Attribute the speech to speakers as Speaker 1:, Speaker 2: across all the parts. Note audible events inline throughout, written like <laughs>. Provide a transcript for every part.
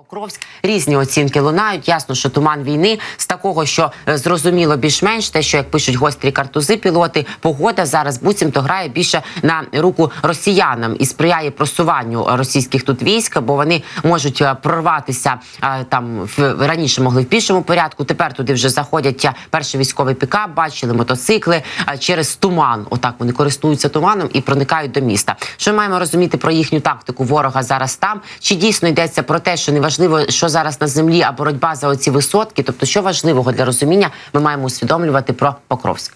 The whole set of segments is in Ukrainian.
Speaker 1: Покровськ різні оцінки лунають. Ясно, що туман війни з такого, що е, зрозуміло більш-менш те, що як пишуть гострі картузи, пілоти, погода зараз буцімто грає більше на руку росіянам і сприяє просуванню російських тут військ, бо вони можуть е, прорватися е, там в раніше могли в пішому порядку. Тепер туди вже заходять е, перший військовий пікап, бачили мотоцикли е, через туман. Отак вони користуються туманом і проникають до міста. Що маємо розуміти про їхню тактику ворога зараз там? Чи дійсно йдеться про те, що неважливо, що зараз на землі, а боротьба за оці висотки? Тобто, що важливого для розуміння, ми маємо усвідомлювати про Покровськ.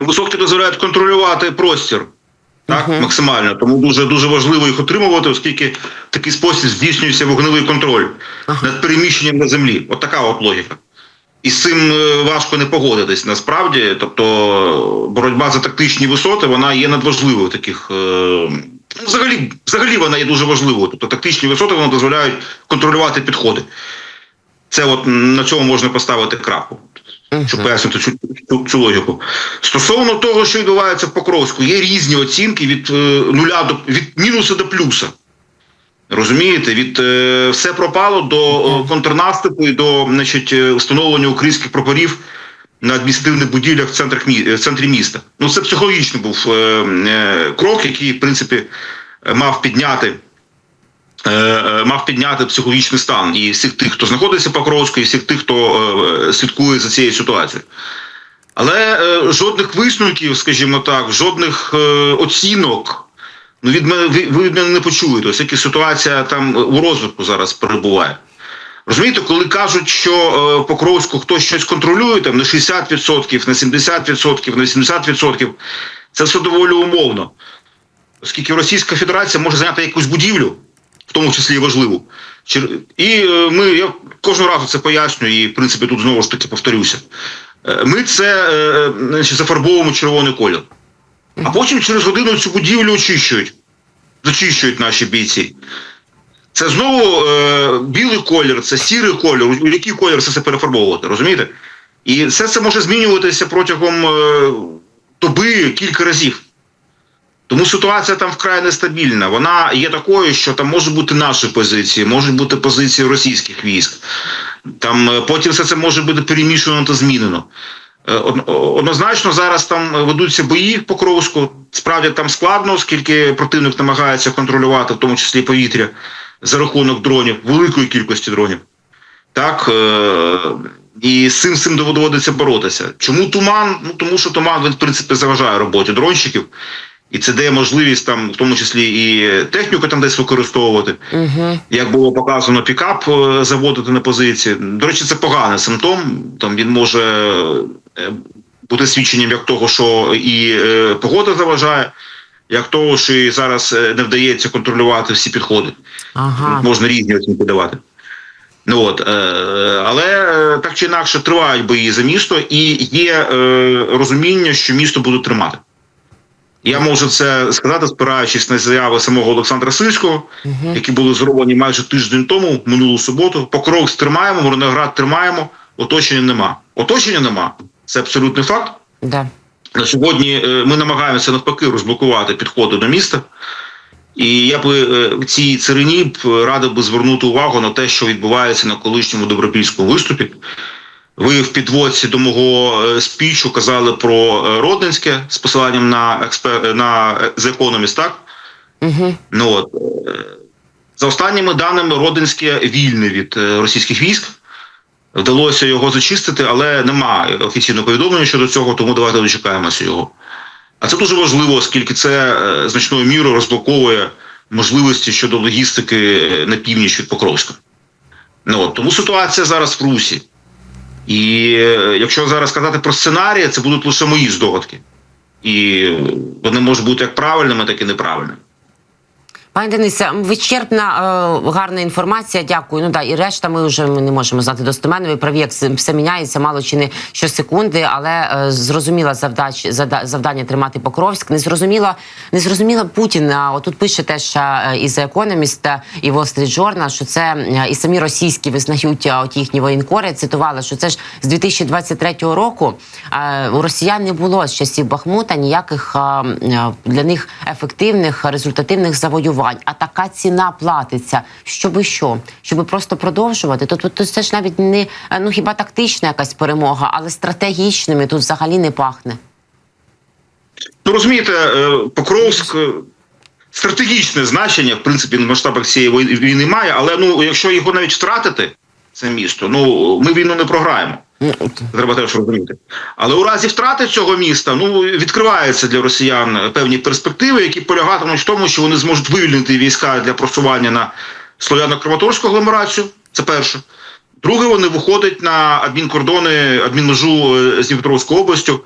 Speaker 2: Висотки дозволяють контролювати простір так, максимально. Тому дуже дуже важливо їх отримувати, оскільки в такий спосіб здійснюється вогневий контроль над переміщенням на землі. От така от логіка. І з цим е, важко не погодитись насправді. Тобто боротьба за тактичні висоти вона є надважливою в таких. е, Взагалі, взагалі вона є дуже важливою. Тобто тактичні висоти вони дозволяють контролювати підходи. Це от на цьому можна поставити крапку щоб пояснити цю, цю, цю логіку. Стосовно того, що відбувається в Покровську, є різні оцінки від е, нуля до від мінуса до плюса. Розумієте, від е, все пропало до е, контрнаступу і до значить, е, встановлення українських прапорів на адміністративних будівлях в, центрах, е, в центрі міста. Ну, це психологічний був е, е, крок, який, в принципі, мав підняти. е, е, Мав підняти психологічний стан і всіх тих, хто знаходиться в Покровську, і всіх тих, хто слідкує за цією ситуацією. Але жодних висновків, скажімо так, жодних оцінок ну, від мене ви, ви від мене не почуєте. Ось яка ситуація там у розвитку зараз перебуває. Розумієте, коли кажуть, що е, в Покровську хтось щось контролює, там на 60%, на 70%, на 80%, це все доволі умовно. Оскільки Російська Федерація може зайняти якусь будівлю, в тому числі важливу. І е, ми, я кожного разу це пояснюю, і в принципі тут знову ж таки повторюся. Е, Ми це значить, зафарбовуємо червоний колір. А потім через годину цю будівлю очищують. Зачищують наші бійці. Це знову е, білий колір, це сірий колір. У який колір все це перефарбовувати, розумієте? І все це може змінюватися протягом е, доби кілька разів. Тому ситуація там вкрай нестабільна. Вона є такою, що там можуть бути наші позиції, можуть бути позиції російських військ. Там е, потім все це може бути перемішано та змінено. Е, Однозначно зараз там ведуться бої в Покровську. Справді там складно, оскільки противник намагається контролювати, в тому числі повітря, за рахунок дронів, великої кількості дронів. Так е- і з цим з цим доводиться боротися. Чому туман? Ну тому що туман він в принципі заважає роботі дронщиків. І це дає можливість там, в тому числі і техніку там десь використовувати.
Speaker 1: Угу.
Speaker 2: Як було показано, пікап е, заводити на позиції. До речі, це поганий симптом. Там він може е, бути свідченням як того, що і погода заважає, як того, що і зараз е, не вдається контролювати всі підходи.
Speaker 1: Ага.
Speaker 2: Можна різні оцінки давати. Ну от, е, але е, так чи інакше тривають бої за місто, і є е, розуміння, що місто будуть тримати. Я можу це сказати, спираючись на заяви самого Олександра Сильського,
Speaker 1: Угу.
Speaker 2: які були зроблені майже тиждень тому, минулу суботу. Покровськ тримаємо, Мирноград тримаємо, оточення нема. Оточення нема. Це абсолютний факт.
Speaker 1: Да.
Speaker 2: На сьогодні е, ми намагаємося навпаки розблокувати підходи до міста. І я би е, в цій царині б радив би звернути увагу на те, що відбувається на колишньому добропільському виступі. Ви в підводці до мого е, спічу казали про е, Родинське з посиланням на експер... на е, Economist, так?
Speaker 1: Угу.
Speaker 2: Ну от за останніми даними, Родинське вільне від російських військ. Вдалося його зачистити, але немає офіційного повідомлення щодо цього, тому давайте дочекаємося його. А це дуже важливо, оскільки це е, значною мірою розблоковує можливості щодо логістики е, на північ від Покровська. Ну, от, тому ситуація зараз в Русі. І е, якщо зараз казати про сценарії, це будуть лише мої здогадки. І вони можуть бути як правильними, так і неправильними.
Speaker 1: Пані Денисе, вичерпна е, гарна інформація. Дякую. Ну да, і решта ми вже ми не можемо знати достеменно. Ви праві, як все- міняється, мало чи не щосекунди, але е, зрозуміла завдач, завдання тримати Покровськ. Не зрозуміла, не зрозуміла Путін. А Отут пише теж е, і The Economist, е, і Wall Street Journal, що це і самі російські визнають от їхні воєнкори. Цитували, що це ж з 2023 року у росіян не було з часів Бахмута ніяких для них ефективних результативних завоювань. Бомбардувань, а така ціна платиться. Щоби що? Щоби просто продовжувати. То, то це ж навіть не ну хіба тактична якась перемога, але стратегічними тут взагалі не пахне.
Speaker 2: Ну розумієте, е, Покровськ е, стратегічне значення, в принципі, в масштабах цієї війни має, але ну, якщо його навіть втратити, це місто, ну ми війну не програємо. Треба теж розуміти. Але у разі втрати цього міста ну відкриваються для росіян певні перспективи, які полягатимуть в тому, що вони зможуть вивільнити війська для просування на слов'яно-краматорську агломерацію. Це перше. Друге, вони виходять на адмінкордони, адмінмежу е, з Дніпропетровською областю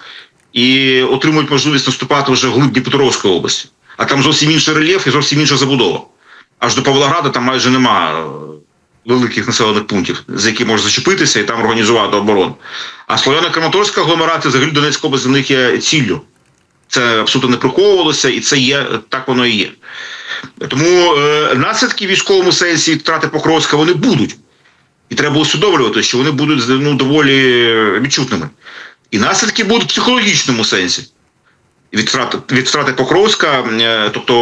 Speaker 2: і отримують можливість наступати вже вглиб Дніпропетровської області. А там зовсім інший рельєф і зовсім інша забудова. Аж до Павлограда там майже нема великих населених пунктів, за які можна зачепитися і там організувати оборону. А Слов'яно-Краматорська агломерація, взагалі Донецька область для них є ціллю. Це абсолютно не приховувалося, і це є так воно і є. Тому е, наслідки в військовому сенсі втрати Покровська вони будуть. І треба усвідомлювати, що вони будуть ну, доволі відчутними. І наслідки будуть в психологічному сенсі. Від втрати, від втрати Покровська, е, тобто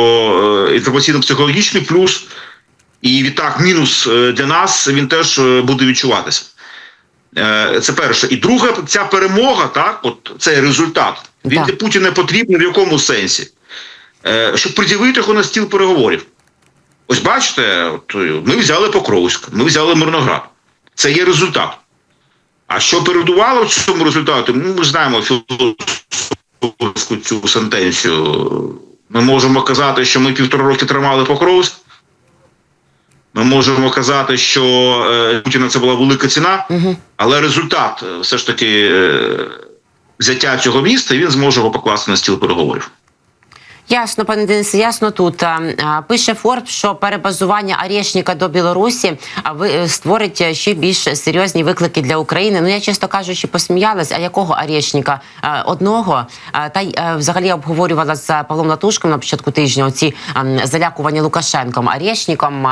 Speaker 2: е, інформаційно-психологічний плюс, і відтак мінус е, для нас він теж е, буде відчуватися. Е, Це перше. І друге, ця перемога, так, от цей результат, він
Speaker 1: Так.
Speaker 2: для Путіна потрібний в якому сенсі? Щоб приділити його на стіл переговорів. Ось бачите, от, ми взяли Покровськ, ми взяли Мирноград. Це є результат. А що передувало в цьому результаті? Ну, ми знаємо філософську цю сентенцію. Ми можемо казати, що ми півтора роки тримали Покровськ. Ми можемо казати, що е, Путіна це була велика ціна, але результат е, все ж таки е, взяття цього міста він зможе його покласти на стіл переговорів.
Speaker 1: Ясно, пане Денисе, ясно тут. Пише Форб, що перебазування Арєшніка до Білорусі е, створить ще більш серйозні виклики для України. Ну я чесно кажучи, посміялась. А якого Арєшніка? Одного та й е, взагалі обговорювала з Павлом Латушком на початку тижня оці залякування Лукашенком Арєшніком.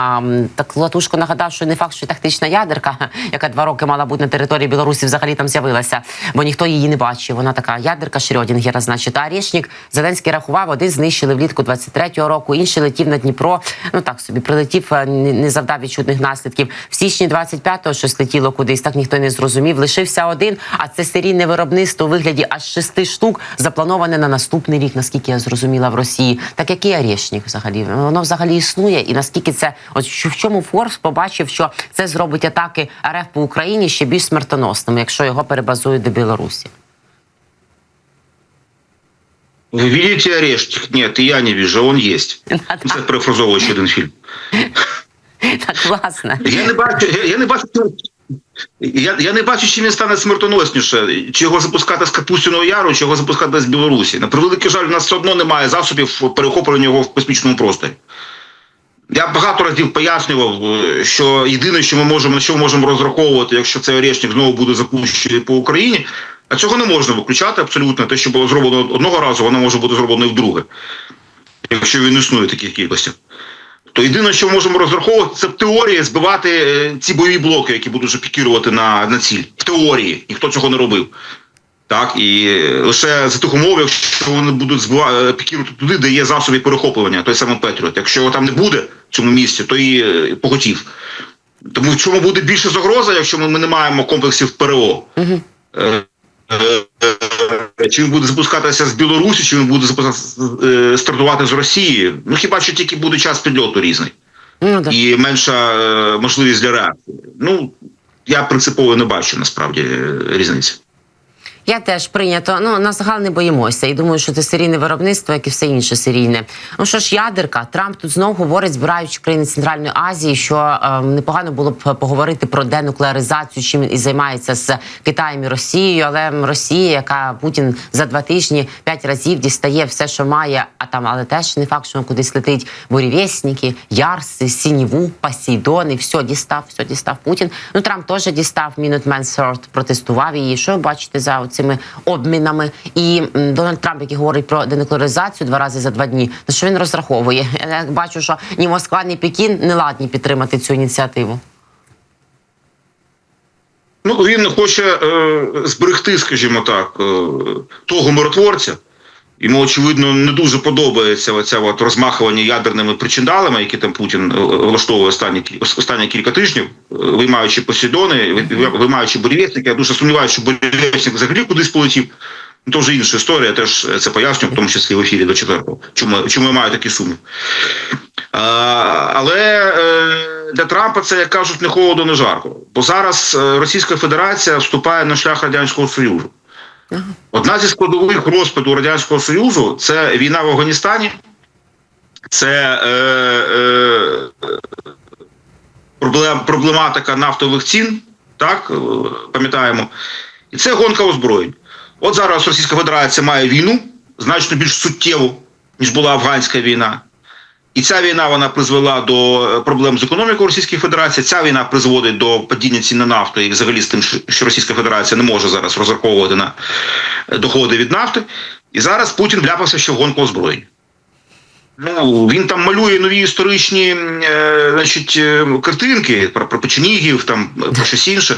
Speaker 1: Так Латушко нагадав, що не факт, що тактична ядерка, <laughs> яка два роки мала бути на території Білорусі, взагалі там з'явилася, бо ніхто її не бачив. Вона така ядерка Шрёдінгера, значить. А Арєшнік Зеленський рахував, один знищили влітку 23-го року, інший летів на Дніпро. Ну так собі прилетів, е, не завдав відчутних наслідків. В січні 25-го щось летіло кудись, так ніхто не зрозумів. Лишився один, а це серійне виробництво у вигляді аж шести штук, заплановане на наступний рік, наскільки я зрозуміла в Росії. Так який Арєшнік взагалі? Воно взагалі існує, і наскільки це от в чому Форбс побачив, що це зробить атаки РФ по Україні ще більш смертоносними, якщо його перебазують до Білорусі.
Speaker 2: Ви видите орешник? Нет, і я не вижу, он есть. <laughs> Це перефразовуючи один фільм. <laughs>
Speaker 1: Так класно.
Speaker 2: Я не бачу, я, я не бачу. Я, я не бачу, чим він стане смертоносніше. Чи його запускати з Капустіного Яру, чи його запускати з Білорусі. На превеликий жаль, у нас все одно немає засобів перехоплення його в космічному просторі. Я багато разів пояснював, е, що єдине, що ми можемо, на що ми можемо розраховувати, якщо цей орешник знову буде запущений по Україні, а цього не можна виключати абсолютно. Те, що було зроблено одного разу, воно може бути зроблено і вдруге, якщо він існує в таких кількостях. То єдине, що ми можемо розраховувати, це в теорії збивати е, ці бойові блоки, які будуть вже пікірувати на, на ціль. В теорії ніхто цього не робив. Так, і е, лише за тих умов, якщо вони будуть збива- е, пікірувати туди, де є засоби перехоплення, той самий Петріот. Якщо його там не буде в цьому місці, то і поготів. Тому в чому буде більше загроза, якщо ми, ми не маємо комплексів ПРО?
Speaker 1: Угу.
Speaker 2: Е, Чи він буде запускатися з Білорусі, чи він буде е, стартувати з Росії? Ну хіба що тільки буде час підльоту різний
Speaker 1: Ну, так.
Speaker 2: і менша е, можливість для реакції. Ну я принципово не бачу насправді різниці.
Speaker 1: Я теж прийнято. Ну на загал не боїмося. І думаю, що це серійне виробництво, як і все інше серійне. Ну що ж, ядерка Трамп тут знову говорить, збираючи країни Центральної Азії, що е, непогано було б поговорити про денуклеаризацію, чим і займається з Китаєм і Росією. Але Росія, яка Путін за два тижні п'ять разів дістає все, що має, а там, але теж не факт, що він кудись летить. Бурєвєсники, Ярси, Сініву, Посейдони, все дістав, все дістав Путін. Ну Трамп теж дістав Sword, протестував її. Що ви бачите за цими обмінами? І Дональд Трамп, який говорить про денуклеаризацію два рази за два дні, на що він розраховує? <laughs> Я бачу, що ні Москва, ні Пекін не ладні підтримати цю ініціативу.
Speaker 2: Ну він хоче е, зберегти, скажімо так, е, того миротворця, Йому, очевидно, не дуже подобається оця от розмахування ядерними причиндалами, які там Путін е, влаштовує останні, останні кілька тижнів, е, виймаючи посідони, виймаючи бурєвєсники. Я дуже сумніваюся, що бурєвєсник взагалі кудись полетів. Ну, вже інша історія, теж це поясню, в тому числі в ефірі до четвертого. Чому, чому я маю такі сумніви. А, але е, для Трампа це, як кажуть, не холодно, не жарко. Бо зараз е, Російська Федерація вступає на шлях Радянського Союзу. Одна зі складових розпаду Радянського Союзу це війна в Афганістані, це е, е, проблем, проблематика нафтових цін, так, е, пам'ятаємо, і це гонка озброєнь. От зараз Російська Федерація має війну значно більш суттєву, ніж була афганська війна. І ця війна вона призвела до е, проблем з економікою Російської Федерації. Ця війна призводить до падіння цін на нафту і взагалі з тим, що- що Російська Федерація не може зараз розраховувати на е, доходи від нафти. І зараз Путін вляпався ще в гонку озброєнь. Ну, він там малює нові історичні е, значить, е, картинки про, про печенігів, там про щось інше.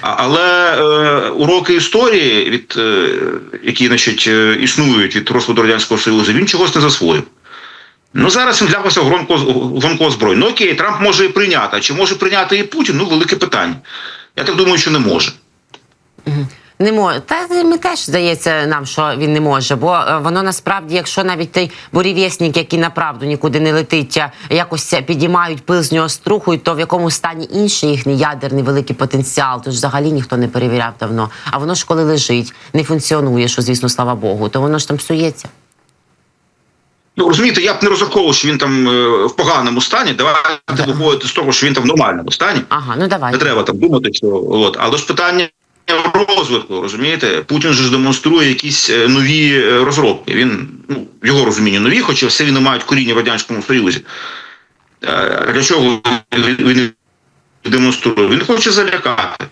Speaker 2: Але е, уроки історії, від, е, які значить, існують від розпаду Радянського Союзу, він чогось не засвоїв. Ну зараз він вляпався в гонку, в. Ну окей, Трамп може і прийняти. А чи може прийняти і Путін? Ну, велике питання. Я так думаю, що не може.
Speaker 1: Не може. Та ми теж здається нам, що він не може, бо е, воно насправді, якщо навіть той бурєвєснік, який направду нікуди не летить, якось підіймають пил з нього струхують, то в якому стані інший їхній ядерний великий потенціал, то ж взагалі ніхто не перевіряв давно. А воно ж коли лежить, не функціонує, що звісно, слава Богу, то воно ж там псується.
Speaker 2: Ну розумієте, я б не розраховував, що він там е, в поганому стані. Давайте виходити з того, що він там в нормальному стані.
Speaker 1: Ага, ну давай.
Speaker 2: Не треба там думати, що от. Але ж питання розвитку, розумієте? Путін же ж демонструє якісь е, нові е, розробки. Він, ну, в його розумінні нові, хоча все вони мають коріння в Радянському Союзі. Для чого він демонструє? Він хоче залякати.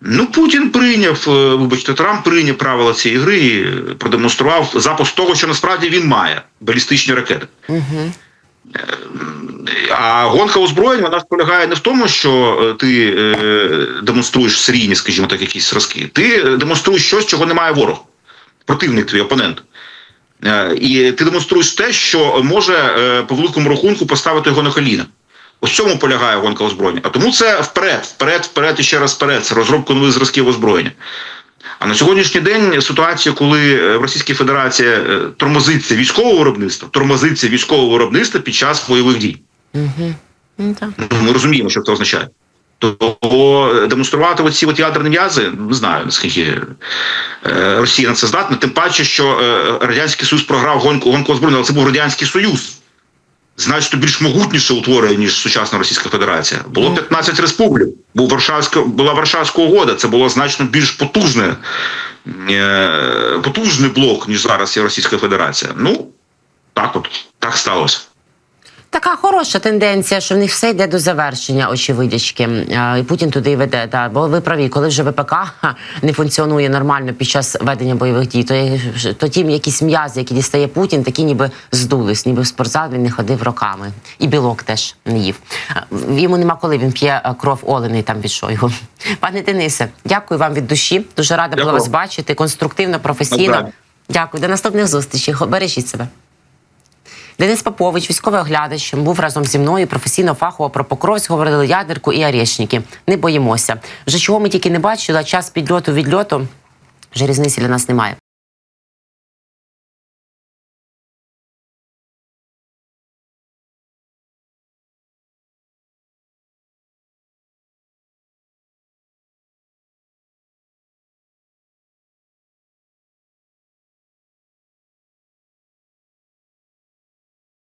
Speaker 2: Ну, Путін прийняв, е, вибачте, Трамп прийняв правила цієї гри і е, продемонстрував запуск того, що насправді він має балістичні ракети.
Speaker 1: Угу.
Speaker 2: А гонка озброєнь вона ж полягає не в тому, що е, ти е, демонструєш серійні, скажімо так, якісь зразки. Ти е, демонструєш щось, чого немає ворог, противник твій опонент. Е, і ти демонструєш те, що може е, по великому рахунку поставити його на коліна. Ось цьому полягає гонка озброєння. А тому це вперед, вперед, вперед і ще раз вперед. Це розробка нових зразків озброєння. А на сьогоднішній день ситуація, коли е, в Російській Федерації е, тормозиться військове виробництво, тормозиться військове виробництво під час бойових дій.
Speaker 1: Угу.
Speaker 2: Ми розуміємо, що це означає. То е, демонструвати оці от ядерні м'язи, не знаю, наскільки Росія на це здатна. Тим паче, що Радянський Союз програв гонку, гонку озброєння, але це був Радянський Союз. Значно більш могутніше утворення, ніж сучасна Російська Федерація. Було 15 республік, був Варшавська, була Варшавська угода, це було значно більш потужне, е, потужний блок, ніж зараз є Російська Федерація. Ну, так от, так сталося.
Speaker 1: Така хороша тенденція, що в них все йде до завершення, очевидячки. І Путін туди і веде. Та бо ви праві, коли вже ВПК не функціонує нормально під час ведення бойових дій, то, то ті якісь м'язи, які дістає Путін, такі ніби здулись, ніби в спортзал він не ходив роками. І білок теж не їв. Йому нема коли він п'є кров олений там від Шойгу. Пане Денисе, дякую вам від душі. Дуже рада була вас бачити. Конструктивно, професійно. Дякую. До наступних зустрічей. Бережіть себе. Денис Попович, військовий оглядач, був разом зі мною професійно фахово про Покровськ, говорили ядерку і арешники. Не боїмося. Вже чого ми тільки не бачили, час підльоту відльоту вже різниці для нас немає.